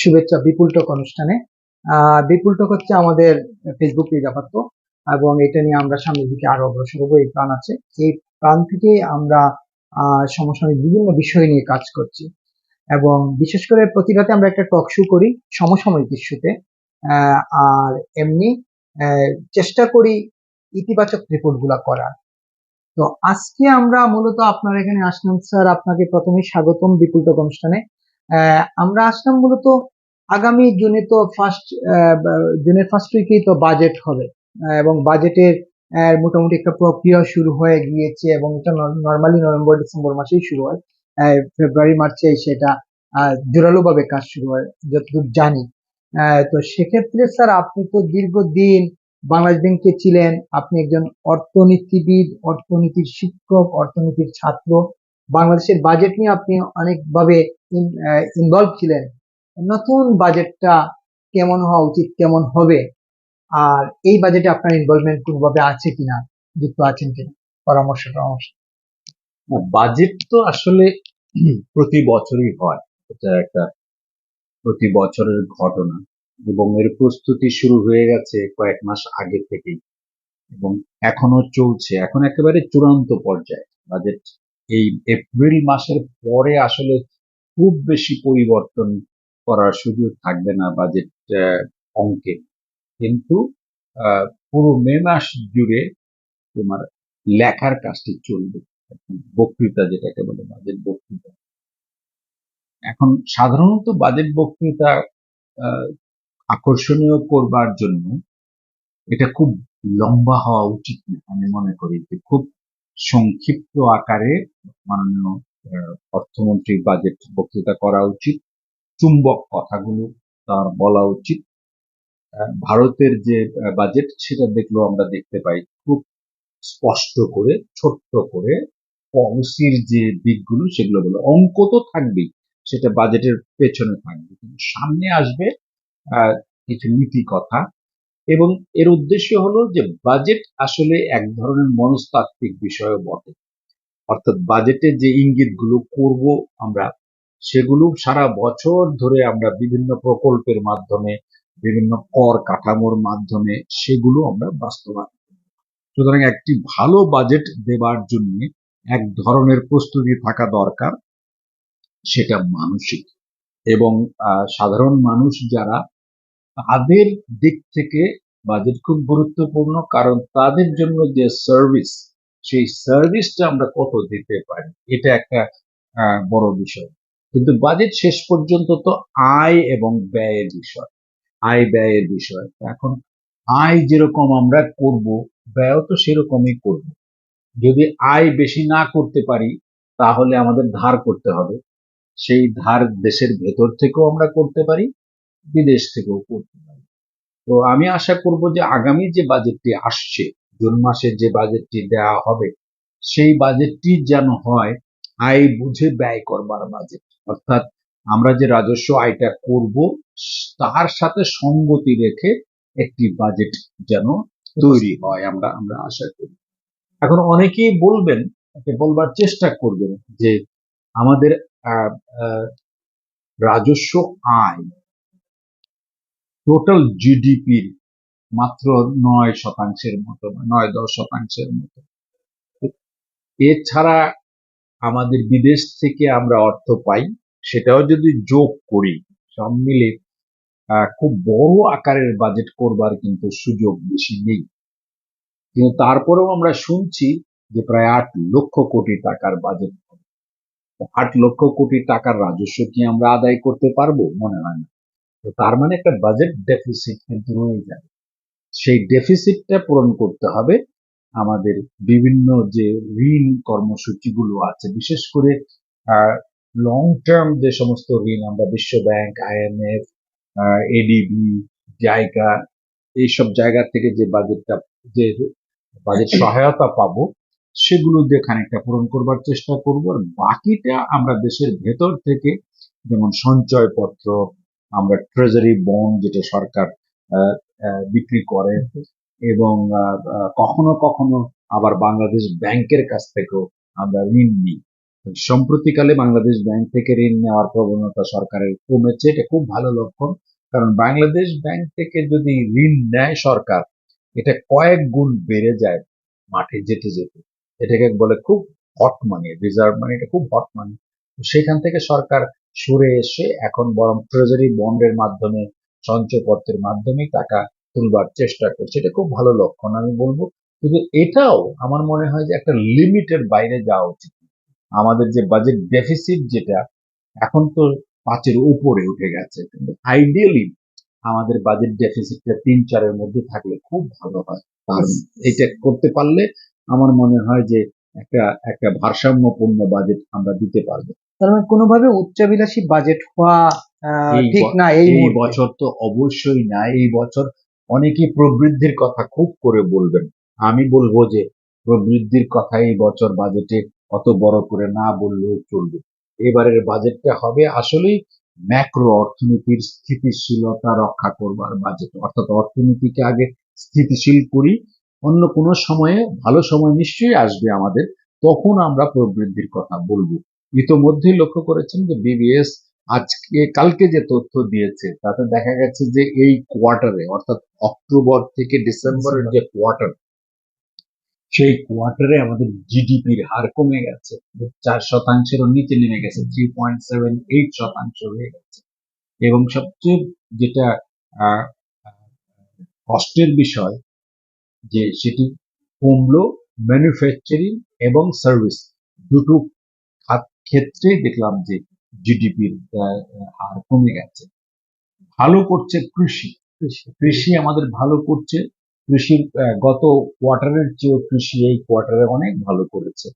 শুভেচ্ছা বিপুল টক অনুষ্ঠানে। বিপুল টক হচ্ছে আমাদের ফেসবুক পেজ আপাতত, এবং এটা নিয়ে আমরা সামনের দিকে আরও অগ্রসর হব, এই প্রাণ আছে। এই প্রাণ থেকে আমরা সমসাময়িক বিভিন্ন বিষয় নিয়ে কাজ করছি। এবং বিশেষ করে প্রতি রাতে আমরা একটা টক শো করি সমসাময়িক ইস্যুতে। আর এমনি চেষ্টা করি ইতিবাচক রিপোর্টগুলা করার। তো আজকে আমরা মূলত আপনার এখানে আসলাম, স্যার। আপনাকে প্রথমে স্বাগতম বিপুল টক অনুষ্ঠানে। আমরা আসলাম মূলত আগামী জুনে তো ফার্স্ট জুনের ফার্স্ট উইকেই তো বাজেট হবে। এবং বাজেটের মোটামুটি একটা প্রক্রিয়া শুরু হয়ে গিয়েছে এবং এটা নর্মালি নভেম্বর ডিসেম্বর মাসেই শুরু হয়। ফেব্রুয়ারি মার্চে সেটা জোরালো ভাবে কাজ শুরু হয়, যতদূর জানি। তো সেক্ষেত্রে স্যার আপনি তো দীর্ঘদিন বাংলাদেশ ব্যাংকে ছিলেন, আপনি একজন অর্থনীতিবিদ, অর্থনীতির শিক্ষক, অর্থনীতির ছাত্র। বাংলাদেশের বাজেট নিয়ে আপনি অনেকভাবে ইনভলভ ছিলেন। নতুন বাজেটটা কেমন হওয়া উচিত, কেমন হবে? আর এই বাজেটে আপনার ইনভলভমেন্ট কোনোভাবে আছে কিনা, যুক্ত আছেন কিনা? পরামর্শ পরামর্শ। বাজেট তো আসলে প্রতি বছরই হয়। এটা একটা প্রতি বছরের ঘটনা। এবং এর প্রস্তুতি শুরু হয়ে গেছে কয়েক মাস আগে থেকেই। এবং এখনও চলছে। এখন একেবারে চূড়ান্ত পর্যায়ে। বাজেট এই এপ্রিল মাসের পরে আসলে খুব বেশি পরিবর্তন করার সুযোগ থাকবে না বাজেট অঙ্কে কিন্তু পুরো মে মাস জুড়ে তোমার লেখার কাজটি চলবে। বক্তৃতা যেটাকে বলে বাজেট বক্তৃতা। এখন সাধারণত বাজেট বক্তৃতা আকর্ষণীয় করবার জন্য এটা খুব লম্বা হওয়া উচিত না, আমি মনে করি। যে খুব সংক্ষিপ্ত আকারে মাননীয় অর্থমন্ত্রী বাজেট বক্তৃতা করা উচিত, চুম্বক কথাগুলো তার বলা উচিত। ভারতের যে বাজেট সেটা দেখলেও আমরা দেখতে পাই খুব স্পষ্ট করে, ছোট্ট করে পলিসির যে দিকগুলো সেগুলো বলে, অঙ্ক তো থাকবেই, সেটা বাজেটের পেছনে থাকবে। কিন্তু সামনে আসবে কিছু নীতি কথা এবং এর উদ্দেশ্য হলো যে বাজেট আসলে এক ধরনের মনস্তাত্ত্বিক বিষয় বটে। অর্থাৎ বাজেটে যে ইঙ্গিতগুলো করব আমরা, সেগুলো সারা বছর ধরে আমরা বিভিন্ন প্রকল্পের মাধ্যমে, বিভিন্ন কর কাঠামোর মাধ্যমে সেগুলো আমরা বাস্তবায়ন সুতরাং একটি ভালো বাজেট দেবার জন্য এক ধরনের প্রস্তুতি থাকা দরকার, সেটা মানসিক। এবং সাধারণ মানুষ যারা তাদের দিক থেকে বাজেট খুব গুরুত্বপূর্ণ, কারণ তাদের জন্য যে সার্ভিস সেই সার্ভিসটা আমরা কত দিতে পারি? এটা একটা বড় বিষয়। কিন্তু বাজেট শেষ পর্যন্ত তো আয় এবং ব্যয়ের বিষয়। আয়, ব্যয়ের বিষয়। এখন আয় যেরকম আমরা করব, ব্যয় তো সেরকমই করব। যদি আয় বেশি না করতে পারি, তাহলে আমাদের ধার করতে হবে। সেই ধার দেশের ভেতর থেকেও আমরা করতে পারি। বিদেশ থেকেও করতে পারি। তো আমি আশা করব যে আগামী যে বাজেটটি আসছে, জুন মাসে যে বাজেটটি দেওয়া হবে, সেই বাজেটটি যেন হয়, আয় বুঝে ব্যয় করবার বাজেট অর্থাৎ আমরা যে রাজস্ব আয়টা করব, তার সাথে সঙ্গতি রেখে একটি বাজেট যেন তৈরি হয়, আমরা আমরা আশা করি। এখন অনেকেই বলবেন বলবার চেষ্টা করবেন যে আমাদের রাজস্ব আয় টোটাল জিডিপির মাত্র নয় শতাংশের মতো, নয় দশ শতাংশের মতো। এছাড়া আমাদের বিদেশ থেকে আমরা অর্থ পাই, সেটাও যদি যোগ করি, সব মিলে খুব বড় আকারের বাজেট করবার কিন্তু সুযোগ বেশি নেই। কিন্তু তারপরেও আমরা শুনছি যে প্রায় আট লক্ষ কোটি টাকার বাজেট। আট লক্ষ কোটি টাকার রাজস্ব কি আমরা আদায় করতে পারব? মনে হয় না। তো তার মানে একটা বাজেট ডেফিসিট কিন্তু রয়ে যাবে সেই ডেফিসিটটা পূরণ করতে হবে আমাদের বিভিন্ন যে ঋণ কর্মসূচিগুলো আছে, বিশেষ করে লং টার্ম যে সমস্ত ঋণ আমরা বিশ্ব ব্যাংক আইএমএফ এডিবি জায়গা, এইসব জায়গা থেকে যে বাজেটটা যে বাজেট সহায়তা পাবো, সেগুলো দিয়ে খানিকটা পূরণ করবার চেষ্টা করব। আর বাকিটা আমরা দেশের ভেতর থেকে, যেমন সঞ্চয়পত্র আমরা ট্রেজারি বন্ড যেটা সরকার বিক্রি করে এবং কখনো কখনো আবার বাংলাদেশ ব্যাংকের কাছ থেকেও আমরা ঋণ নিই। সম্প্রতিকালে বাংলাদেশ ব্যাংক থেকে ঋণ নেওয়ার প্রবণতা সরকারের কমেছে, এটা খুব ভালো লক্ষণ। কারণ বাংলাদেশ ব্যাংক থেকে যদি ঋণ নেয় সরকার, এটা কয়েক গুণ বেড়ে যায় মাঠে যেতে যেতে। এটাকে বলে খুব হট মানি রিজার্ভ মানি এটা খুব হট মানি সেখান থেকে সরকার সরে এসে এখন বরং ট্রেজারি বন্ডের মাধ্যমে, সঞ্চয়পত্রের মাধ্যমে টাকা তুলবার চেষ্টা করছে। এটা খুব ভালো লক্ষণ আমি বলব। কিন্তু এটাও আমার মনে হয় যে একটা লিমিটের বাইরে যাওয়া উচিত। আমাদের যে বাজেট ডেফিসিট যেটা, এখন তো পাঁচের উপরে উঠে গেছে। কিন্তু আইডিয়ালি আমাদের বাজেট ডেফিসিটটা তিন, চারের মধ্যে থাকলে খুব ভালো হয়। আর এটা করতে পারলে আমার মনে হয় যে একটা একটা ভারসাম্যপূর্ণ বাজেট আমরা দিতে পারব। তার মানে কোনোভাবে উচ্চাভিলাষী বাজেট হওয়া ঠিক না এই বছর তো অবশ্যই না এই বছর অনেকে প্রবৃদ্ধির কথা খুব করে বলবেন। আমি বলব যে প্রবৃদ্ধির কথা এই বছর বাজেটে অত বড় করে না বললেও চলবে। এবারের বাজেটটা হবে আসলেই ম্যাক্রো অর্থনীতির স্থিতিশীলতা রক্ষা করবার বাজেট অর্থাৎ অর্থনীতিকে আগে স্থিতিশীল করি অন্য কোনো সময়ে ভালো সময় নিশ্চয়ই আসবে আমাদের, তখন আমরা প্রবৃদ্ধির কথা বলব। ইতোমধ্যেই লক্ষ্য করেছেন যে বিবিএস আজকে, কালকে যে তথ্য দিয়েছে, তাতে দেখা গেছে যে এই কোয়ার্টারে অর্থাৎ অক্টোবর থেকে ডিসেম্বরের যে কোয়ার্টার সেই কোয়ার্টারে আমাদের জিডিপির হার কমে গেছে। চার শতাংশেরও নিচে নেমে গেছে থ্রি পয়েন্ট সেভেন এইট শতাংশ হয়ে গেছে। এবং সবচেয়ে যেটা কষ্টের বিষয় যে সেটি কমলো ম্যানুফ্যাকচারিং এবং সার্ভিস দুটো খাত ক্ষেত্রেই দেখলাম যে জিডিপির হার কমে গেছে। ভালো করছে কৃষি। কৃষি। আমাদের ভালো করছে। কৃষির গত কোয়ার্টারের চেয়েও কৃষি এই কোয়ার্টারে অনেক ভালো করেছে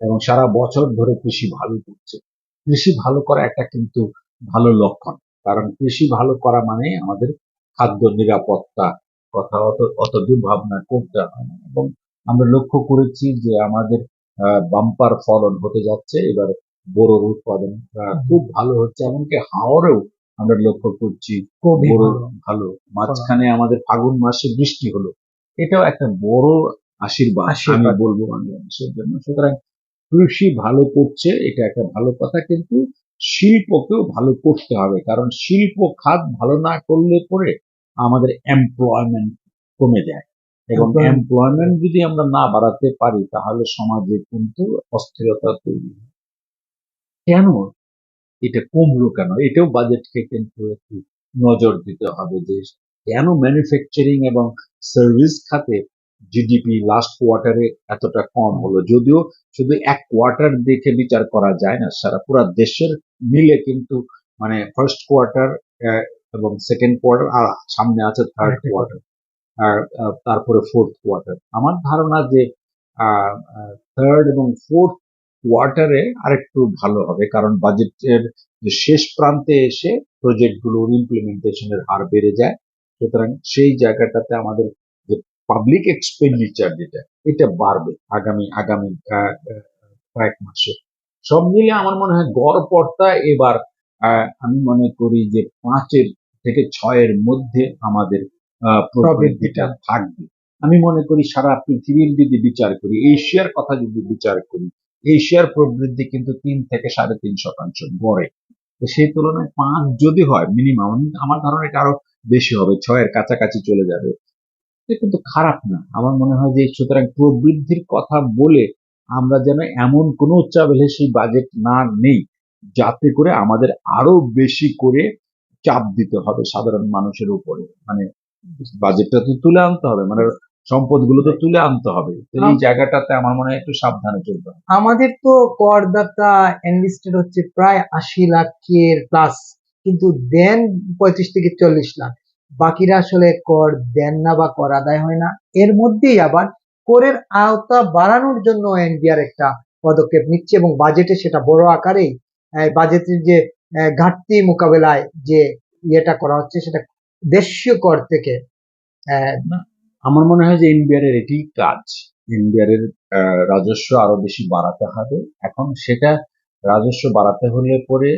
এবং সারা বছর ধরে কৃষি ভালো করছে। কৃষি ভালো করা একটা কিন্তু ভালো লক্ষণ। কারণ কৃষি ভালো করা মানে আমাদের খাদ্য নিরাপত্তা কথা অত অত দুর্ভাবনা করতে হয় না। এবং আমরা লক্ষ্য করেছি যে আমাদের বাম্পার ফলন হতে যাচ্ছে। এবার বড়োর উৎপাদন খুব ভালো হচ্ছে। এমনকি হাওড়েও আমরা লক্ষ্য করছি ভালো। মাঝখানে আমাদের ফাগুন মাসে বৃষ্টি হলো। এটাও একটা বড় আশীর্বাদ আমি। বলব বাংলাদেশের জন্য। সুতরাং কৃষি ভালো করছে এটা একটা ভালো কথা। কিন্তু শিল্পকেও ভালো করতে হবে। কারণ শিল্প খাত ভালো না করলে পরে আমাদের এমপ্লয়মেন্ট কমে যায়। এবং এমপ্লয়মেন্ট যদি আমরা না বাড়াতে পারি তাহলে সমাজে কিন্তু অস্থিরতা তৈরি হয়। কেন? এটা কমলো কেন? এটাও বাজেটকে কিন্তু একটু নজর দিতে হবে যে কেন ম্যানুফ্যাকচারিং এবং সার্ভিস খাতে জিডিপি লাস্ট কোয়ার্টারে এতটা কম হলো? যদিও শুধু এক কোয়ার্টার দেখে বিচার করা যায় না সারা পুরো দেশের মিলে কিন্তু মানে ফার্স্ট কোয়ার্টার এবং সেকেন্ড কোয়ার্টার আর সামনে আছে থার্ড কোয়ার্টার আর তারপরে ফোর্থ কোয়ার্টার আমার ধারণা যে থার্ড এবং ফোর্থ কোয়ার্টারে আরেকটু ভালো হবে কারণ বাজেটের যে শেষ প্রান্তে এসে প্রজেক্টগুলোর ইমপ্লিমেন্টেশনের হার বেড়ে যায়। সুতরাং সেই জায়গাটাতে আমাদের যে পাবলিক এক্সপেন্ডিচার যেটা এটা বাড়বে আগামী আগামী কয়েক মাসে। সব মিলে আমার মনে হয় গড়পড়তা এবার আহ, আমি মনে করি যে পাঁচের থেকে ছয়ের মধ্যে আমাদের প্রবৃদ্ধিটা থাকবে। আমি মনে করি সারা পৃথিবীর যদি বিচার করি এশিয়ার কথা যদি বিচার করি এশিয়ার প্রবৃদ্ধি কিন্তু তিন থেকে সাড়ে তিন শতাংশ গড়ে। তো সেই তুলনায় পাঁচ যদি হয় মিনিমাম আমার ধারণা এটা আরও বেশি হবে ছয়ের কাছাকাছি চলে যাবে। এটা কিন্তু খারাপ না। আমার মনে হয় যে সুতরাং প্রবৃদ্ধির কথা বলে আমরা যেন এমন কোনো সেই বাজেট না নেই যাতে করে আমাদের আরও বেশি করে চাপ দিতে হবে সাধারণ মানুষের উপরে। মানে বাজেটটা তো তুলে আনতে হবে মানে সম্পদগুলো তো তুলে আনতে হবে। তো এই জায়গাটাতে আমার মনে হয় একটু সাবধানে চলতে হবে। আমাদের তো করদাতা এনলিস্টেড হচ্ছে প্রায় আশি লাখের প্লাস কিন্তু দেন পঁয়ত্রিশ থেকে চল্লিশ লাখ। বাকিরা আসলে কর দেন না বা কর আদায় হয় না। এর মধ্যেই আবার করের আওতা বাড়ানোর জন্য এনবিআর একটা পদক্ষেপ নিচ্ছে এবং বাজেটে সেটা বড় আকারেই বাজেটের যে ঘাটতি মোকাবেলায় যে ইয়েটা করা হচ্ছে সেটা দেশীয় কর থেকে আমার মনে হয় যে এনবিআর এর এটি কাজ। এনবিআর এর রাজস্ব আরও বেশি বাড়াতে হবে। এখন সেটা রাজস্ব বাড়াতে হলে পরে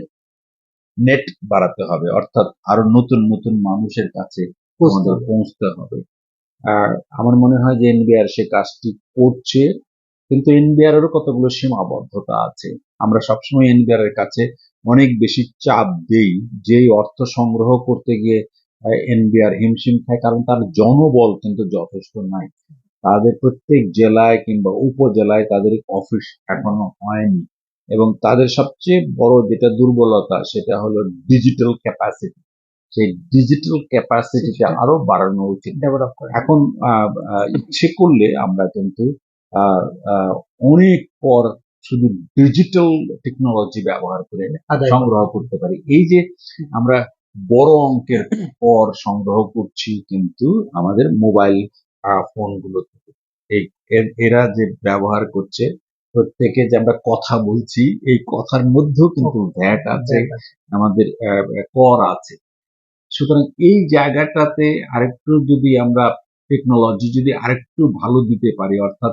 নেট বাড়াতে হবে অর্থাৎ আরও নতুন নতুন মানুষের কাছে। পৌঁছতে হবে। আর আমার মনে হয় যে এনবিআর সে কাজটি করছে। কিন্তু এনবিআর এরও কতগুলো সীমাবদ্ধতা আছে? আমরা সবসময় এনবিআর এর কাছে অনেক বেশি চাপ দেই যে অর্থ সংগ্রহ করতে গিয়ে এনবিআর হিমশিম খায় কারণ তার জনবল কিন্তু যথেষ্ট নাই। তাদের প্রত্যেক জেলায় কিংবা উপজেলায় তাদের অফিস এখনও হয়নি। এবং তাদের সবচেয়ে বড় যেটা দুর্বলতা সেটা হলো ডিজিটাল ক্যাপাসিটি। সেই ডিজিটাল ক্যাপাসিটিটা আরও বাড়ানো উচিত। এখন ইচ্ছে করলে আমরা কিন্তু অনেক পর শুধু ডিজিটাল টেকনোলজি ব্যবহার করে সংগ্রহ করতে পারি। এই যে আমরা বড় অঙ্কের পর সংগ্রহ করছি কিন্তু আমাদের মোবাইল ফোনগুলো থেকে। এই এরা যে ব্যবহার করছে প্রত্যেকে যে আমরা কথা বলছি এই কথার মধ্যেও কিন্তু ভ্যাট আছে আমাদের কর আছে। সুতরাং এই জায়গাটাতে আরেকটু যদি আমরা টেকনোলজি যদি আরেকটু ভালো দিতে পারি অর্থাৎ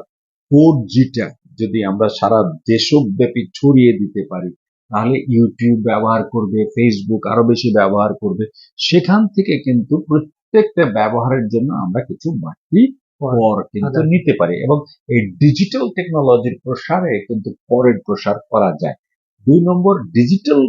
ফোর জিটা যদি আমরা সারা দেশব্যাপী ছড়িয়ে দিতে পারি তাহলে ইউটিউব ব্যবহার করবে ফেসবুক আরও বেশি ব্যবহার করবে। সেখান থেকে কিন্তু প্রত্যেকটা ব্যবহারের জন্য আমরা কিছু বাড়তি কর কিন্তু নিতে পারি এবং এই ডিজিটাল টেকনোলজির প্রসারে কিন্তু করের প্রসার করা যায়। দুই নম্বর ডিজিটাল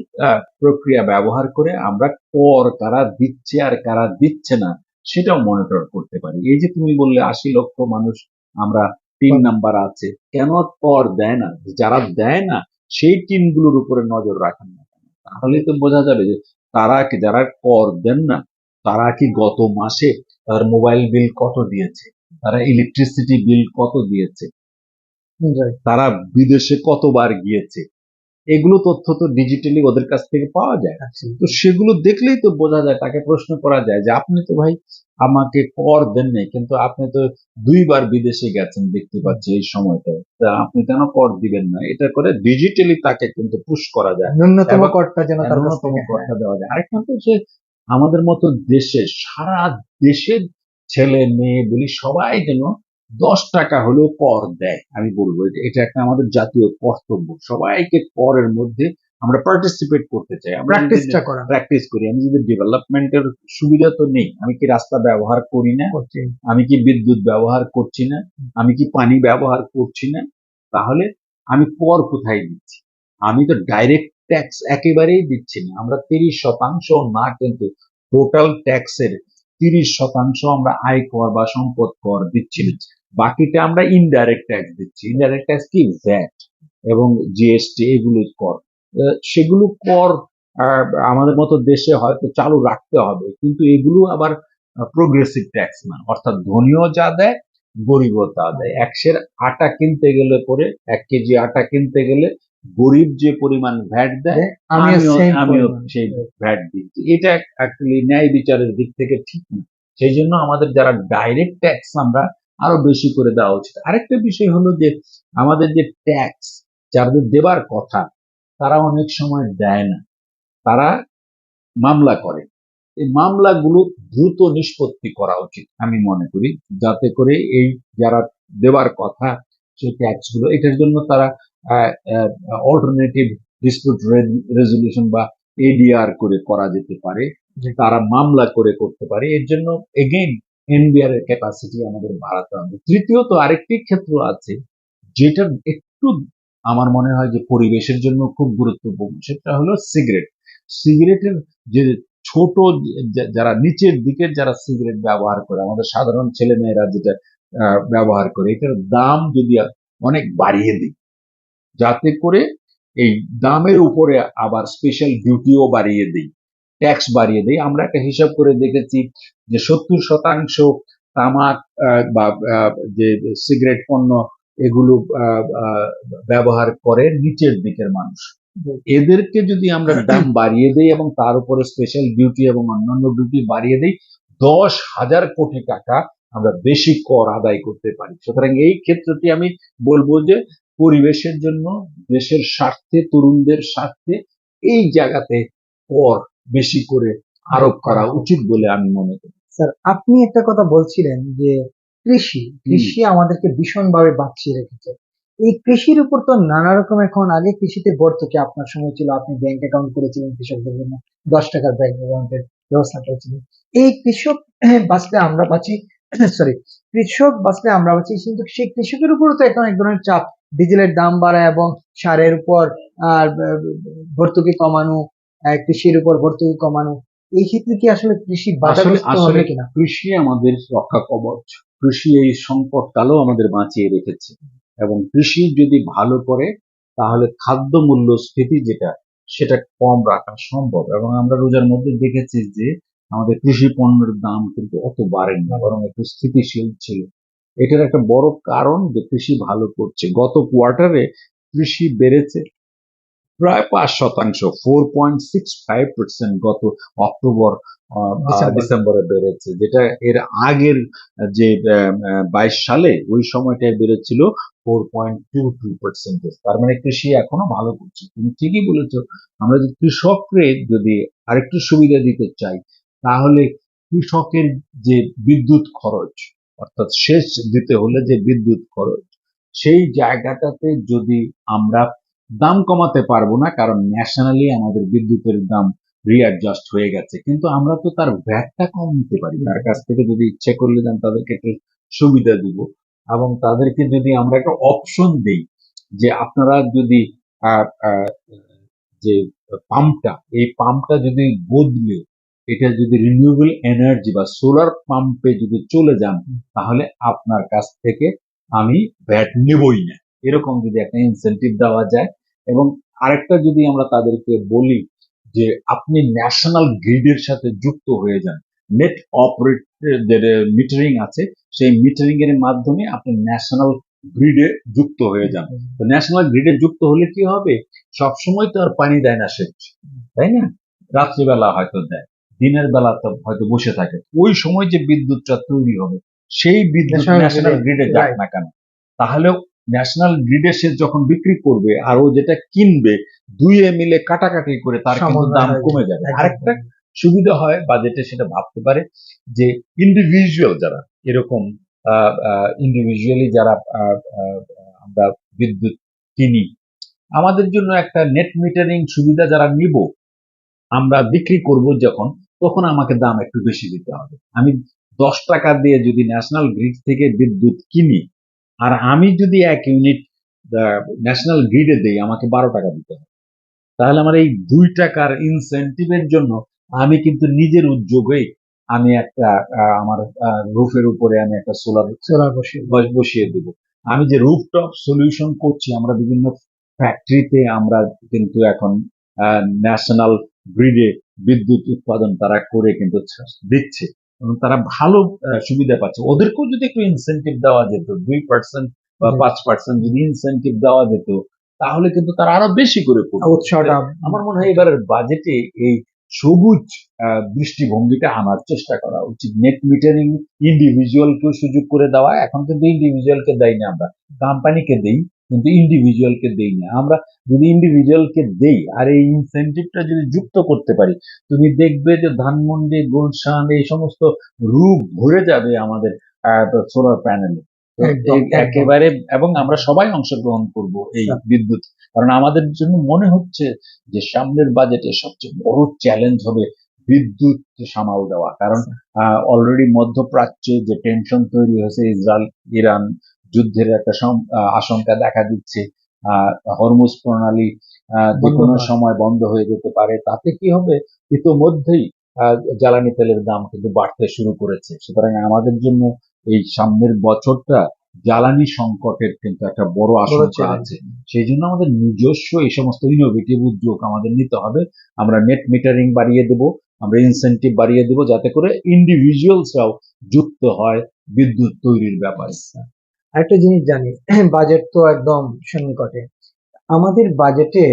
প্রক্রিয়া ব্যবহার করে আমরা কর কারা দিচ্ছে আর কারা দিচ্ছে না সেটাও মনিটর করতে পারি। এই যে তুমি বললে আশি লক্ষ মানুষ আমরা তিন নাম্বার আছে। কেন কর দেয় না? যারা দেয় না সেই টিমগুলোর উপরে নজর রাখেন না তাহলে তো বোঝা যাবে যে তারা কি যারা কর দেন না তারা কি গত মাসে তার মোবাইল বিল কত দিয়েছে? তারা ইলেকট্রিসিটি বিল কত দিয়েছে. তারা বিদেশে কতবার গিয়েছে? এগুলো তথ্য তো ডিজিটালি ওদের কাছ থেকে পাওয়া যায়। তো সেগুলো দেখলেই তো বোঝা যায় তাকে প্রশ্ন করা যায় যে আপনি তো ভাই আমাকে কর দেন নাই কিন্তু আপনি তো দুইবার বিদেশে গেছেন দেখতে পাচ্ছি এই সময়টায় তা আপনি কেন কর দিবেন না? এটা করে ডিজিটালি তাকে কিন্তু পুশ করা যায়। ন্যূনতম করটা যেন ন্যূনতম করটা দেওয়া যায়। আরেকটা হচ্ছে আমাদের মতো দেশে সারা দেশের ছেলে মেয়ে বলি সবাই যেন দশ টাকা হলেও কর দেয় আমি বলব। এটা- এটা একটা আমাদের জাতীয় কর্তব্য। সবাইকে করের মধ্যে আমরা পার্টিসিপেট করতে চাই। আমরা প্র্যাকটিসটা করা। প্র্যাকটিস করি। আমি যদি ডেভেলপমেন্টের সুবিধা তো নেই। আমি কি রাস্তা ব্যবহার করি না? আমি কি বিদ্যুৎ ব্যবহার করছি না? আমি কি পানি ব্যবহার করছি না? তাহলে আমি কর কোথায় দিচ্ছি? আমি তো ডাইরেক্ট ট্যাক্স একেবারেই দিচ্ছি না। আমরা তিরিশ শতাংশ না কিন্তু টোটাল ট্যাক্সের তিরিশ শতাংশ আমরা আয় কর বা সম্পদ কর দিচ্ছি। না বাকিটা আমরা ইনডাইরেক্ট ট্যাক্স দিচ্ছি। ইনডাইরেক্ট ট্যাক্স কি? ভ্যাট এবং জিএসটি এগুলো কর। সেগুলো কর আমাদের মতো দেশে হয়তো চালু রাখতে হবে, কিন্তু এগুলো আবার প্রোগ্রেসিভ ট্যাক্স না। অর্থাৎ ধনীও যা দেয়, গরিবও তা দেয়। একশের আটা কিনতে গেলে পরে, এক কেজি আটা কিনতে গেলে গরিব যে পরিমাণ ভ্যাট দেয় আমিও আমিও। সেই ভ্যাট দিচ্ছি। এটা অ্যাকচুয়ালি ন্যায় বিচারের দিক থেকে ঠিক না। সেই জন্য আমাদের যারা ডাইরেক্ট ট্যাক্স আমরা আরও বেশি করে দেওয়া উচিত। আরেকটা বিষয় হলো যে আমাদের যে ট্যাক্স যাদের দেবার কথা তারা অনেক সময় দেয় না। তারা মামলা করে। এই মামলাগুলো দ্রুত নিষ্পত্তি করা উচিত আমি মনে করি। যাতে করে এই যারা দেবার কথা সেই ট্যাক্সগুলো এটার জন্য তারা অল্টারনেটিভ ডিসপিউট রেজলিউশন বা এডিআর করে করা যেতে পারে যে তারা মামলা করে করতে পারে। এর জন্য এগেইন এনবিআর এর ক্যাপাসিটি আমাদের বাড়াতে হবে। তৃতীয়ত আরেকটি ক্ষেত্র আছে যেটা একটু আমার মনে হয় যে পরিবেশের জন্য খুব গুরুত্বপূর্ণ। সেটা হলো সিগারেট সিগারেটের যে ছোট যারা নিচের দিকের যারা সিগারেট ব্যবহার করে আমাদের সাধারণ ছেলে মেয়েরা যেটা ব্যবহার করে এটার দাম যদি অনেক বাড়িয়ে দিই যাতে করে এই দামের উপরে আবার স্পেশাল ডিউটিও বাড়িয়ে দিই ট্যাক্স বাড়িয়ে দেই। আমরা একটা হিসাব করে দেখেছি যে সত্তর শতাংশ তামাক বা যে সিগারেট পণ্য এগুলো ব্যবহার করে নিচের দিকের মানুষ। এদেরকে যদি আমরা দাম বাড়িয়ে দেই এবং তার উপরে স্পেশাল ডিউটি এবং অন্যান্য ডিউটি বাড়িয়ে দেই, দশ হাজার কোটি টাকা আমরা বেশি কর আদায় করতে পারি। সুতরাং এই ক্ষেত্রটি আমি বলব যে পরিবেশের জন্য দেশের স্বার্থে তরুণদের স্বার্থে এই জায়গাতে কর বেশি করে আরোপ করা উচিত বলে আমি মনে করি। স্যার আপনি একটা কথা বলছিলেন যে কৃষি কৃষি আমাদেরকে ভীষণভাবে বাঁচিয়ে রেখেছে। এই কৃষির উপর তো নানা রকম এখন আগে কৃষিতে ভর্তুকি আপনার সময় ছিল? আপনি ব্যাংক অ্যাকাউন্ট করেছিলেন কৃষকদের জন্য দশ টাকার ব্যাংক অ্যাকাউন্টের ব্যবস্থা করেছিলেন। এই কৃষক বাঁচলে আমরা বাঁচি সরি কৃষক বাঁচলে আমরা বাঁচি কিন্তু সেই কৃষকের উপরও তো এখন এক ধরনের চাপ ডিজেলের দাম বাড়া এবং সারের উপর ভর্তুকি কমানো কৃষির উপর ভর্তুকি কমানো এই ক্ষেত্রে কি আসলে কৃষি আসলে- কিনা? কৃষি আমাদের রক্ষা কবচ। কৃষি এই সংকট কালেও আমাদের বাঁচিয়ে রেখেছে। এবং কৃষি যদি ভালো করে তাহলে খাদ্য মূল্যস্ফীতি যেটা সেটা কম রাখা সম্ভব। এবং আমরা রোজার মধ্যে দেখেছি যে আমাদের কৃষি পণ্যের দাম কিন্তু অত বাড়েনি বরং একটু স্থিতিশীল ছিল। এটার একটা বড় কারণ যে কৃষি ভালো করছে। গত কোয়ার্টারে কৃষি বেড়েছে প্রায় পাঁচ শতাংশ four point six five percent গত অক্টোবর ডিসেম্বরে। বেড়েছে যেটা এর আগের যে বাইশ সালে ওই সময়টায় বেড়েছিল four point two two percentage তার মানে কৃষি এখনও ভালো করছে। তুমি ঠিকই বলেছ আমরা যদি কৃষককে যদি আরেকটু সুবিধা দিতে চাই তাহলে কৃষকের যে বিদ্যুৎ খরচ অর্থাৎ শেষ দিতে হলে যে বিদ্যুৎ খরচ, সেই জায়গাটাতে যদি আমরা দাম কমাতে পারব না, কারণ ন্যাশনালি আমাদের বিদ্যুতের দাম রিঅ্যাডজাস্ট হয়ে গেছে, কিন্তু আমরা তো তার ভ্যাটটা কম নিতে পারি। তার কাছ থেকে যদি ইচ্ছে করলে দেন তাদেরকে একটু সুবিধা দিব এবং তাদেরকে যদি আমরা একটা অপশন দেই যে আপনারা যদি যে পাম্পটা এই পাম্পটা যদি বদলে এটা যদি রিনিউয়েবল এনার্জি বা সোলার পাম্পে যদি চলে যান তাহলে আপনার কাছ থেকে আমি ভ্যাট নেবই না। এরকম যদি একটা ইনসেন্টিভ দেওয়া যায় এবং আরেকটা যদি আমরা তাদেরকে বলি যে আপনি ন্যাশনাল গ্রিডের সাথে যুক্ত হয়ে যান নেট অপারেট মিটারিং আছে সেই মিটারিং এর মাধ্যমে আপনি ন্যাশনাল গ্রিডে যুক্ত হয়ে যান। তো ন্যাশনাল গ্রিডে যুক্ত হলে কি হবে? সবসময় তো আর পানি দেয় না সেচ তাই না? রাত্রিবেলা হয়তো দেয়। দিনের বেলা তো হয়তো বসে থাকে। ওই সময় যে বিদ্যুৎটা তৈরি হবে সেই বিদ্যুৎ ন্যাশনাল গ্রিডে যাক না কেন তাহলেও ন্যাশনাল গ্রিডে সে যখন বিক্রি করবে আর ও যেটা কিনবে দুইয়ে মিলে কাটাকাটি করে তার কিন্তু দাম কমে যাবে। আরেকটা সুবিধা হয় বাজেটে সেটা ভাবতে পারে যে ইন্ডিভিজুয়াল যারা এরকম ইন্ডিভিজুয়ালি যারা আমরা বিদ্যুৎ কিনি আমাদের জন্য একটা নেট মিটারিং সুবিধা যারা নিব আমরা বিক্রি করব যখন তখন আমাকে দাম একটু বেশি দিতে হবে। আমি দশ টাকা দিয়ে যদি ন্যাশনাল গ্রিড থেকে বিদ্যুৎ কিনি আর আমি যদি এক ইউনিট ন্যাশনাল গ্রিডে দেই আমাকে বারো টাকা দিতে হবে। তাহলে আমার এই দুই টাকার ইনসেন্টিভের জন্য আমি কিন্তু নিজের উদ্যোগে আমি একটা আমার রুফের উপরে আমি একটা সোলার সোলার বসিয়ে বসিয়ে দেবো। আমি যে রুফটপ সলিউশন করছি আমরা বিভিন্ন ফ্যাক্টরিতে আমরা কিন্তু এখন ন্যাশনাল গ্রিডে বিদ্যুৎ উৎপাদন তারা করে কিন্তু দিচ্ছে। এবং তারা ভালো সুবিধা পাচ্ছে। ওদেরকেও যদি একটু ইনসেন্টিভ দেওয়া যেত দুই পার্সেন্ট বা পাঁচ পার্সেন্ট যদি ইনসেন্টিভ দেওয়া যেত তাহলে কিন্তু তারা আরও বেশি করে উৎসটা আমার মনে হয় এবারের বাজেটে এই সবুজ আহ, দৃষ্টিভঙ্গিটা আনার চেষ্টা করা উচিত। নেট মিটারিং ইন্ডিভিজুয়ালকেও সুযোগ করে দেওয়া। এখন কিন্তু ইন্ডিভিজুয়ালকে দেই না আমরা। কোম্পানিকে দেই। কিন্তু ইন্ডিভিজুয়ালকে দেই না। আমরা যদি ইন্ডিভিজুয়ালকে দেই আর এই ইনসেন্টিভটা যদি যুক্ত করতে পারি তুমি দেখবে যে ধানমন্ডি গুলশান এই সমস্ত রূপ ভরে যাবে আমাদের সোলার প্যানেলে। একেবারে এবং আমরা সবাই অংশগ্রহণ করব এই আচ্ছা। বিদ্যুৎ। কারণ আমাদের জন্য মনে হচ্ছে যে সামনের বাজেটে সবচেয়ে বড় চ্যালেঞ্জ হবে বিদ্যুৎ সামাল দেওয়া। কারণ অলরেডি মধ্যপ্রাচ্যে যে টেনশন তৈরি হয়েছে ইসরায়েল ইরান যুদ্ধের একটা আশঙ্কা দেখা দিচ্ছে। হরমুজ প্রণালী যে কোনো সময় বন্ধ হয়ে যেতে পারে। তাতে কি হবে? ইতোমধ্যেই জ্বালানি তেলের দাম কিন্তু বাড়তে শুরু করেছে। সুতরাং আমাদের জন্য এই সামনের বছরটা জ্বালানি সংকটের কিন্তু একটা বড় আশঙ্কা আছে। সেই জন্য আমাদের নিজস্ব এই সমস্ত ইনোভেটিভ উদ্যোগ আমাদের নিতে হবে। আমরা নেট মিটারিং বাড়িয়ে দেব আমরা ইনসেন্টিভ বাড়িয়ে দেব যাতে করে ইন্ডিভিজুয়ালসরাও যুক্ত হয় বিদ্যুৎ তৈরির ব্যাপারে। আরেকটা জিনিস জানি বাজেট তো একদম সন্নিকটে। আমাদের বাজেটে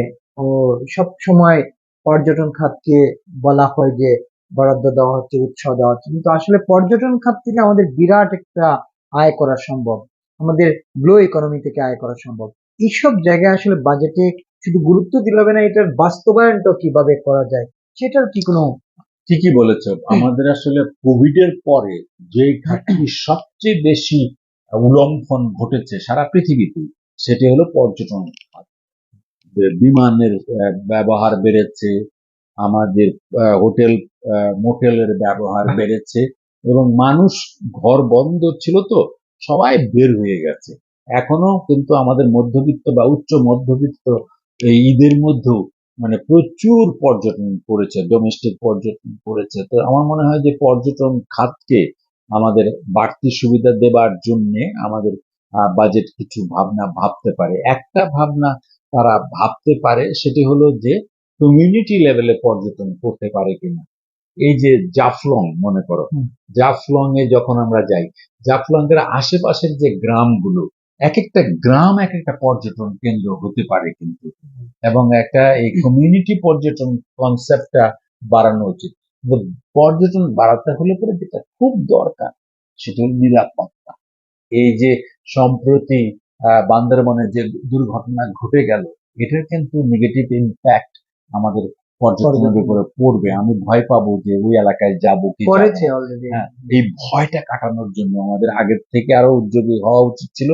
সব সময় পর্যটন খাতকে বলা হয় যে, বরাদ্দ দেওয়া হচ্ছে, উৎসাহ দেওয়া হচ্ছে। কিন্তু আসলে পর্যটন খাত থেকে আমাদের বিরাট একটা আয় করা সম্ভব। আমাদের গ্লো ইকোনমি থেকে আয় করা সম্ভব। এইসব জায়গায় আসলে বাজেটে শুধু গুরুত্ব দিলে হবে না, এটার বাস্তবায়নটা কীভাবে করা যায়, সেটার কি কোনো ঠিকই বলেছ। আমাদের আসলে কোভিড এর পরে যে ঘাটতি সবচেয়ে বেশি উল্লঙ্ঘন ঘটেছে সারা পৃথিবীতে সেটি হলো পর্যটন খাত। বিমানের ব্যবহার বেড়েছে আমাদের হোটেল মোটেলের ব্যবহার বেড়েছে এবং মানুষ ঘর বন্ধ ছিল তো সবাই বের হয়ে গেছে। এখনও কিন্তু আমাদের মধ্যবিত্ত বা উচ্চ মধ্যবিত্ত এই ঈদের মধ্যেও মানে প্রচুর পর্যটন করেছে ডোমেস্টিক পর্যটন করেছে। তো আমার মনে হয় যে পর্যটন খাতকে আমাদের বাড়তি সুবিধা দেবার জন্য আমাদের বাজেট কিছু ভাবনা ভাবতে পারে। একটা ভাবনা তারা ভাবতে পারে সেটি হলো যে কমিউনিটি লেভেলে পর্যটন করতে পারে কিনা। এই যে জাফলং মনে করো। জাফলং এ যখন আমরা যাই জাফলং এর আশেপাশের যে গ্রামগুলো এক একটা গ্রাম এক একটা পর্যটন কেন্দ্র হতে পারে কিন্তু। এবং একটা এই কমিউনিটি পর্যটন কনসেপ্টটা বাড়ানো উচিত। পর্যটন বাড়াতে হলে পরে যেটা খুব দরকার সেটা হল নিরাপত্তা। এই যে সম্প্রতি বান্দরবনে যে দুর্ঘটনা ঘটে গেল এটার কিন্তু নেগেটিভ ইম্প্যাক্ট আমাদের পর্যটনের উপরে পড়বে। আমি ভয় পাবো যে ওই এলাকায় যাব কি করেছে হ্যাঁ, এই ভয়টা কাটানোর জন্য আমাদের আগের থেকে আরও উদ্যোগী হওয়া উচিত ছিল।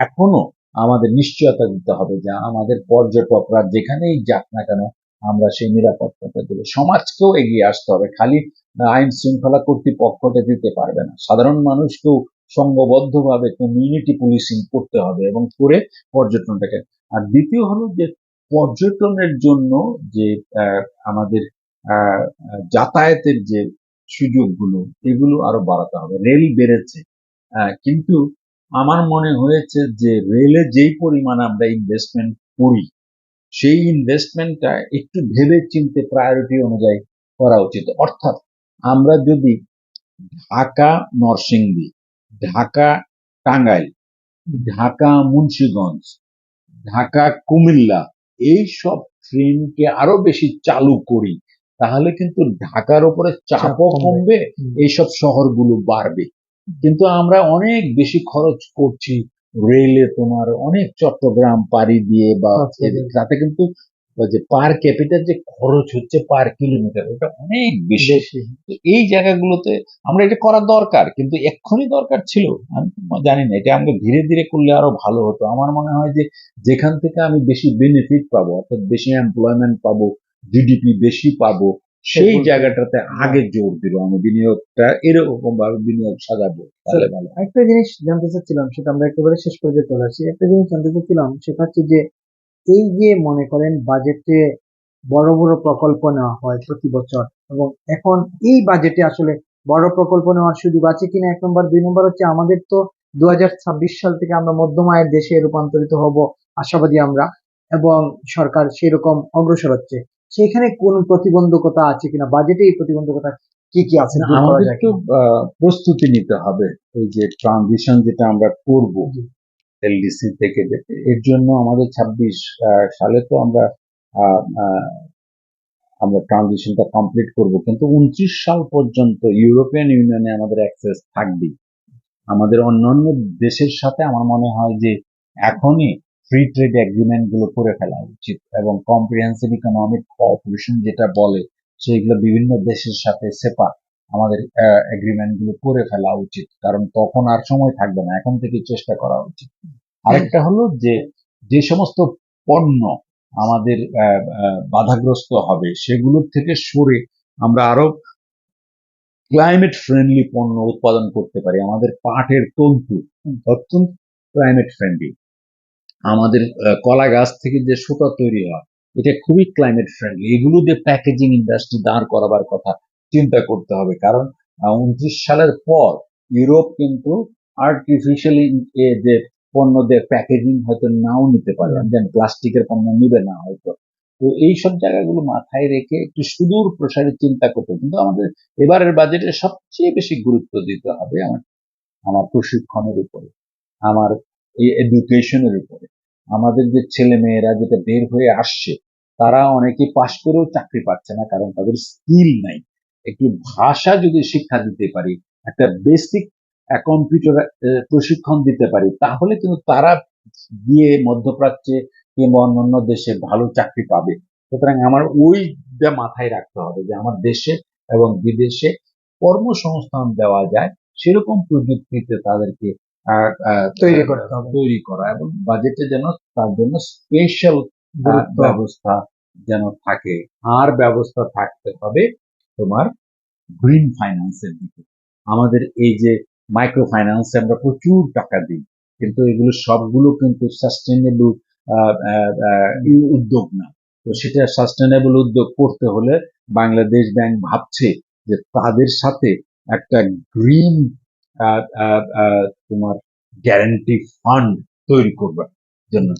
এখনও আমাদের নিশ্চয়তা দিতে হবে যে আমাদের পর্যটকরা যেখানেই যাক না কেন আমরা সেই নিরাপত্তাটা দেবো। সমাজকেও এগিয়ে আসতে হবে। খালি আইন শৃঙ্খলা কর্তৃপক্ষটা দিতে পারবে না। সাধারণ মানুষকেও সংঘবদ্ধভাবে কমিউনিটি পুলিশিং করতে হবে এবং করে পর্যটনটাকে। আর দ্বিতীয় হলো যে পর্যটনের জন্য যে আমাদের যাতায়াতের যে সুযোগগুলো, এগুলো আরও বাড়াতে হবে। রেল বেড়েছে। কিন্তু আমার মনে হয়েছে যে রেলে যেই পরিমাণ আমরা ইনভেস্টমেন্ট করি সেই ইনভেস্টমেন্টটা একটু ভেবে চিনতে প্রায়োরিটি অনুযায়ী করা উচিত। অর্থাৎ আমরা যদি ঢাকা নরসিংদী ঢাকা টাঙ্গাইল ঢাকা মুন্সিগঞ্জ ঢাকা কুমিল্লা এই সব ট্রেনকে আরও বেশি চালু করি তাহলে কিন্তু ঢাকার উপরে চাপও কমবে। কমবে এইসব শহরগুলো বাড়বে। কিন্তু আমরা অনেক বেশি খরচ করছি রেলে তোমার অনেক চট্টগ্রাম পাড়ি দিয়ে বা তাতে কিন্তু যে পার ক্যাপিটাল যে খরচ হচ্ছে পার কিলোমিটার এটা অনেক বেশি। এই জায়গাগুলোতে আমরা এটা করা দরকার কিন্তু এক্ষুনি দরকার ছিল আমি জানি না এটা আমরা ধীরে ধীরে করলে আরও ভালো হতো। আমার মনে হয় যে যেখান থেকে আমি বেশি বেনিফিট পাবো অর্থাৎ বেশি এমপ্লয়মেন্ট পাবো জিডিপি বেশি পাবো সেই জায়গাটাতে আগে জোর দিব আমি বিনিয়োগটা এরকম ভাবে বিনিয়োগ সাজাবো। একটা জিনিস জানতে চাচ্ছিলাম সেটা আমরা একেবারে শেষ পর্যায়ে চলে আসি একটা জিনিস জানতে চাচ্ছিলাম সেটা হচ্ছে যে এই যে মনে করেন বাজেটে বড় বড় প্রকল্প নেওয়া হয় প্রতি বছর এবং এখন এই বাজেটে আসলে বড় প্রকল্প নেওয়ার সুযোগ আছে কিনা এক নম্বর। দুই নম্বর হচ্ছে আমাদের তো দু হাজার ছাব্বিশ সাল থেকে আমরা মধ্যম আয়ের দেশে রূপান্তরিত হব আশাবাদী আমরা এবং সরকার সেরকম অগ্রসর হচ্ছে। সেখানে কোন প্রতিবন্ধকতা আছে কিনা? বাজেটে এই প্রতিবন্ধকতা কি কি আছে? দূর আমাদের তো প্রস্তুতি নিতে হবে। এই যে ট্রানজিশন যেটা আমরা করব এলডিসি থেকে এর জন্য আমাদের ছাব্বিশ সালে তো আমরা আমরা ট্রানজিশনটা কমপ্লিট করব। কিন্তু উনত্রিশ সাল পর্যন্ত ইউরোপিয়ান ইউনিয়নে আমাদের অ্যাক্সেস থাকবে আমাদের অন্যান্য দেশের সাথে আমার মনে হয় যে এখনই ফ্রি ট্রেড এগ্রিমেন্টগুলো করে ফেলা উচিত এবং কম্প্রিহেন্সিভ ইকোনমিক কোঅপারেশন যেটা বলে সেইগুলো বিভিন্ন দেশের সাথে সেপা আমাদের এগ্রিমেন্টগুলো করে ফেলা উচিত। কারণ তখন আর সময় থাকবে না, এখন থেকে চেষ্টা করা উচিত। আরেকটা হলো যে যে সমস্ত পণ্য আমাদের বাধাগ্রস্ত হবে, সেগুলোর থেকে সরে আমরা আরও ক্লাইমেট ফ্রেন্ডলি পণ্য উৎপাদন করতে পারি। আমাদের পাটের তন্তু, অত্যন্ত ক্লাইমেট ফ্রেন্ডলি আমাদের কলা গাছ থেকে যে সুতা তৈরি হয় এটা খুবই ক্লাইমেট ফ্রেন্ডলি এগুলো দিয়ে প্যাকেজিং ইন্ডাস্ট্রি দাঁড় করাবার কথা চিন্তা করতে হবে। কারণ উনত্রিশ সালের পর ইউরোপ কিন্তু আর্টিফিশিয়ালি যে পণ্যদের প্যাকেজিং হয়তো নাও নিতে পারে দেন প্লাস্টিকের পণ্য নিবে না হয়তো। তো এই সব জায়গাগুলো মাথায় রেখে একটু সুদূর প্রসারে চিন্তা করতে কিন্তু আমাদের এবারের বাজেটে সবচেয়ে বেশি গুরুত্ব দিতে হবে আমার আমার প্রশিক্ষণের উপরে। আমার এই এডুকেশনের উপরে। আমাদের যে ছেলে মেয়েরা যেটা বের হয়ে আসছে, তারা অনেকে পাশ করেও চাকরি পাচ্ছে না কারণ তাদের স্কিল নাই। একটু ভাষা যদি শিক্ষা দিতে পারি, একটা বেসিক কম্পিউটার প্রশিক্ষণ দিতে পারি, তাহলে কিন্তু তারা গিয়ে মধ্যপ্রাচ্যে কিংবা অন্যান্য দেশে ভালো চাকরি পাবে। সুতরাং আমার ওইটা মাথায় রাখতে হবে যে আমার দেশে এবং বিদেশে কর্মসংস্থান দেওয়া যায়, সেরকম প্রযুক্তিতে তাদেরকে তৈরি করতে হবে। তৈরি করা এবং বাজেটে যেন তার জন্য স্পেশাল ব্যবস্থা যেন থাকে। আর ব্যবস্থা থাকতে হবে তোমার গ্রিন ফাইন্যান্সের দিকে। আমাদের এই যে মাইক্রো ফাইন্যান্সে আমরা প্রচুর টাকা দিই কিন্তু এগুলো সবগুলো কিন্তু সাস্টেনেবল উদ্যোগ না। তো সেটা সাস্টেনেবল উদ্যোগ করতে হলে বাংলাদেশ ব্যাংক ভাবছে যে তাদের সাথে একটা গ্রিন তোমার গ্যারান্টি ফান্ড তৈরি করবার জন্য।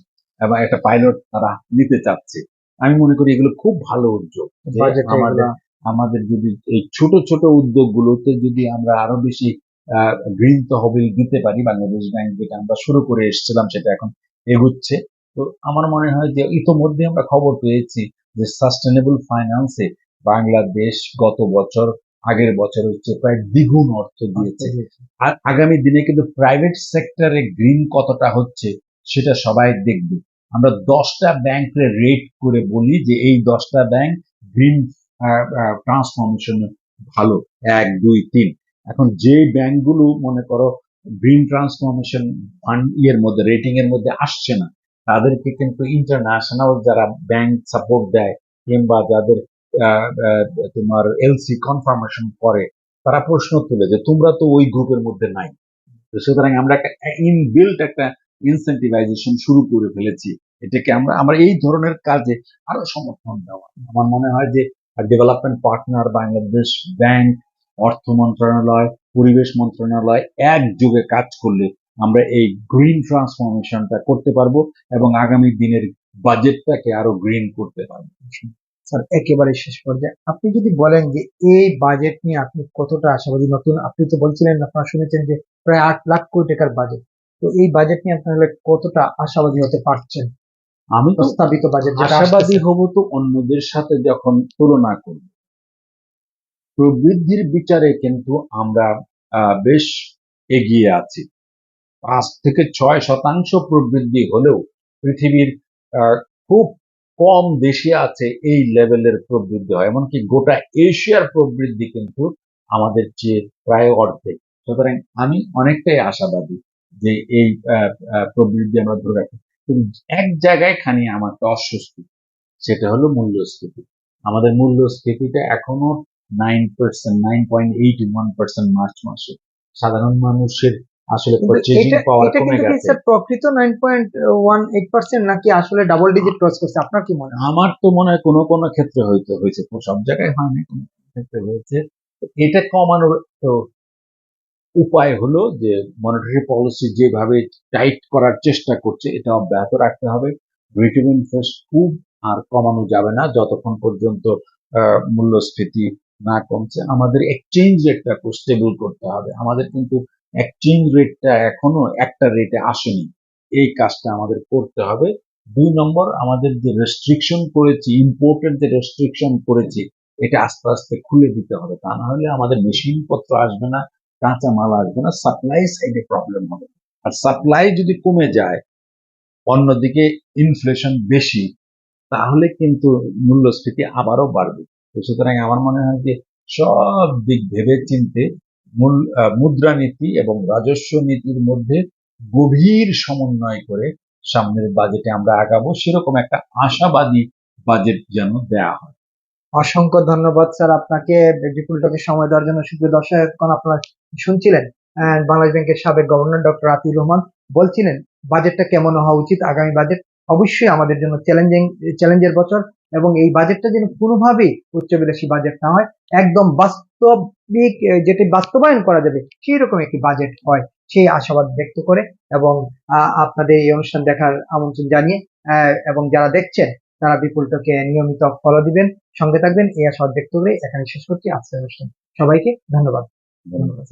এবং একটা পাইলট তারা নিতে চাচ্ছে। আমি মনে করি এগুলো খুব ভালো উদ্যোগ। আমাদের যদি এই ছোট ছোট উদ্যোগগুলোতে যদি আমরা আরও বেশি গ্রিন তহবিল দিতে পারি বাংলাদেশ ব্যাংক যেটা আমরা শুরু করে এসেছিলাম সেটা এখন এগুচ্ছে। তো আমার মনে হয় যে ইতোমধ্যে আমরা খবর পেয়েছি যে সাস্টেনেবল ফাইন্যান্সে বাংলাদেশ গত বছর আগের বছর হচ্ছে প্রায় দ্বিগুণ অর্থ দিয়েছে। আর আগামী দিনে কিন্তু প্রাইভেট সেক্টরে গ্রিন কতটা হচ্ছে সেটা সবাই দেখবে। আমরা দশটা ব্যাংকে রেট করে বলি যে এই দশটা ব্যাংক গ্রিন ট্রান্সফরমেশন ভালো। এক দুই তিন। এখন যে ব্যাংকগুলো মনে করো গ্রিন ট্রান্সফরমেশন ফান্ড ইয়ের মধ্যে রেটিং এর মধ্যে আসছে না তাদেরকে কিন্তু ইন্টারন্যাশনাল যারা ব্যাংক সাপোর্ট দেয় কিংবা যাদের তোমার এলসি কনফার্মেশন করে তারা প্রশ্ন তুলে যে তোমরা তো ওই গ্রুপের মধ্যে নাই। তো সুতরাং আমরা একটা ইনবিল্ট একটা ইনসেন্টিভাইজেশন শুরু করে ফেলেছি। এটাকে আমরা আমরা এই ধরনের কাজে আরও সমর্থন দেওয়া। আমার মনে হয় যে ডেভেলপমেন্ট পার্টনার বাংলাদেশ ব্যাংক অর্থ মন্ত্রণালয়, পরিবেশ মন্ত্রণালয় একযোগে কাজ করলে আমরা এই গ্রিন ট্রান্সফরমেশনটা করতে পারব এবং আগামী দিনের বাজেটটাকে আরও গ্রিন করতে পারব। স্যার একেবারে শেষ পর্যায়ে। আপনি যদি বলেন যে এই বাজেট নিয়ে আপনি কতটা আশাবাদী নতুন আপনি তো বলছিলেন আপনারা শুনেছেন যে প্রায় আট লাখ কোটি টাকার বাজেট তো এই বাজেট নিয়ে আপনারা কতটা আশাবাদী হতে পারছেন? আমি প্রস্তাবিত বাজেট আশাবাদী হব তো অন্যদের সাথে যখন তুলনা করব। প্রবৃদ্ধির বিচারে কিন্তু আমরা আহ, বেশ এগিয়ে আছি। পাঁচ থেকে ছয় শতাংশ প্রবৃদ্ধি হলেও পৃথিবীর আহ, খুব কম দেশে আছে এই লেভেলের প্রবৃদ্ধি হয়, এমনকি গোটা এশিয়ার প্রবৃদ্ধি কিন্তু আমাদের চেয়ে প্রায় অর্ধেক। সুতরাং আমি অনেকটাই আশাবাদী যে এই প্রবৃদ্ধি আমরা ধরে রাখি। কিন্তু এক জায়গায় খানি আমার অস্বস্তি, সেটা হলো মূল্যস্ফীতি। আমাদের মূল্যস্ফীতিটা এখনও nine percent nine point eight one percent March মাসে। সাধারণ মানুষের আসলে পারচেজিং পাওয়ার কমে গেছে। স্যার প্রকৃত নাকি আসলে ডাবল ডিজিট ক্রস করছে? আপনার কি মনে হয়? আমার তো মনে হয় কোনো কোনো ক্ষেত্রে হয়তো হয়েছে সব জায়গায় হয়নি কোনো ক্ষেত্রে হয়েছে। এটা কমানোর তো উপায় হলো যে মনিটারি পলিসি যেভাবে টাইট করার চেষ্টা করছে এটা অব্যাহত রাখতে হবে। রিটিভ ইন্টারেস্ট খুব আর কমানো যাবে না যতক্ষণ পর্যন্ত মূল্যস্ফীতি না কমছে। আমাদের এক্সচেঞ্জ রেটটা স্টেবল করতে হবে। আমাদের কিন্তু এক্সচেঞ্জ রেটটা এখনও একটা রেটে আসেনি। এই কাজটা আমাদের করতে হবে। দুই নম্বর, আমাদের যে রেস্ট্রিকশন করেছি ইম্পোর্টের যে রেস্ট্রিকশন করেছি, এটা আস্তে আস্তে খুলে দিতে হবে। তা না হলে আমাদের মেশিনপত্র আসবে না, কাঁচা মাল আসবে না সাপ্লাই সাইডে প্রবলেম হবে। আর সাপ্লাই যদি কমে যায়, অন্যদিকে ইনফ্লেশন বেশি, তাহলে কিন্তু মূল্যস্ফীতি আবারও বাড়বে। সুতরাং আমার মনে হয় যে সব দিক ভেবে চিনতে মূল মুদ্রানীতি এবং রাজস্ব নীতির মধ্যে গভীর সমন্বয় করে সামনের বাজেটে আমরা আগাবো সেরকম একটা আশাবাদী বাজেট যেন দেয়া হয়। অসংখ্য ধন্যবাদ স্যার আপনাকে। বিপুলটাকে সময় দেওয়ার জন্য সুপ্রিয় দর্শক এখন আপনারা শুনছিলেন বাংলাদেশ ব্যাংকের সাবেক গভর্নর ডক্টর আতিউর রহমান বলছিলেন বাজেটটা কেমন হওয়া উচিত আগামী বাজেট অবশ্যই আমাদের জন্য চ্যালেঞ্জিং চ্যালেঞ্জের বছর এবং এই বাজেটটা যেন কোনোভাবেই উচ্চবিলাসী বাজেট না হয় একদম বাস্তবিক আহ, যেটি বাস্তবায়ন করা যাবে সেই রকম একটি বাজেট হয়, সেই আশাবাদ ব্যক্ত করে এবং আপনাদের এই অনুষ্ঠান দেখার আমন্ত্রণ জানিয়ে এবং যারা দেখছেন, তারা বিপুলটাকে নিয়মিত ফলো দিবেন, সঙ্গে থাকবেন, এই আশাবাদ ব্যক্ত করে এখানে শেষ করছি, আজকের অনুষ্ঠান। সবাইকে ধন্যবাদ। ধন্যবাদ